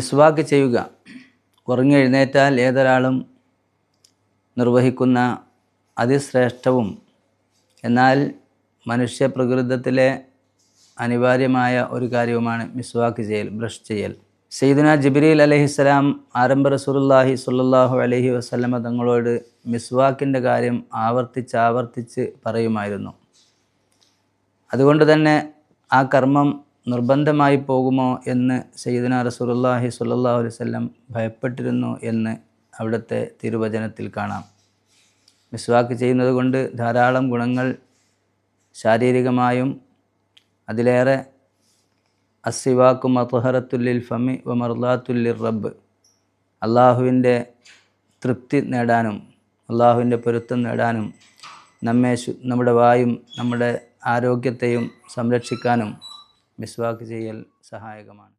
മിസ്വാക്ക് ചെയ്യുക. ഉറങ്ങിയെഴുന്നേറ്റാൽ ഏതൊരാളും നിർവഹിക്കുന്ന അതിശ്രേഷ്ഠവും. എന്നാൽ മനുഷ്യ പ്രകൃതത്തിലെ അനിവാര്യമായ ഒരു കാര്യവുമാണ് മിസ്വാക്ക് ചെയ്യൽ ബ്രഷ് ചെയ്യൽ. സെയ്ദുന ജിബ്രീൽ അലഹിസ്സലാം ആരംഭ റസൂലുള്ളാഹി സുല്ലാഹു അലഹി വസ്ലമ തങ്ങളോട് മിസ്വാക്കിന്റെ കാര്യം ആവർത്തിച്ച് ആവർത്തിച്ച് പറയുമായിരുന്നു. അതുകൊണ്ട് തന്നെ ആ കർമ്മം നിർബന്ധമായി പോകുമോ എന്ന് സയ്യിദന സ്വല്ലല്ലാഹു അലൈഹി വസല്ലം ഭയപ്പെട്ടിരുന്നു എന്ന് അവിടുത്തെ തിരുവചനത്തിൽ കാണാം. മിസ്വാക്ക് ചെയ്യുന്നത് കൊണ്ട് ധാരാളം ഗുണങ്ങൾ ശാരീരികമായും അതിലേറെ അസിവാക്കും അത്ഹറത്തുല്ലിൽ ഫമി വ മർലാത്തുല്ലിൽ റബ്ബ്. അള്ളാഹുവിന്റെ തൃപ്തി നേടാനും അള്ളാഹുവിന്റെ പൊരുത്തം നേടാനും നമ്മെ നമ്മുടെ വായും നമ്മുടെ ആരോഗ്യത്തെയും സംരക്ഷിക്കാനും മിസ്വാക്ക് ചെയ്യൽ സഹായകമാണ്.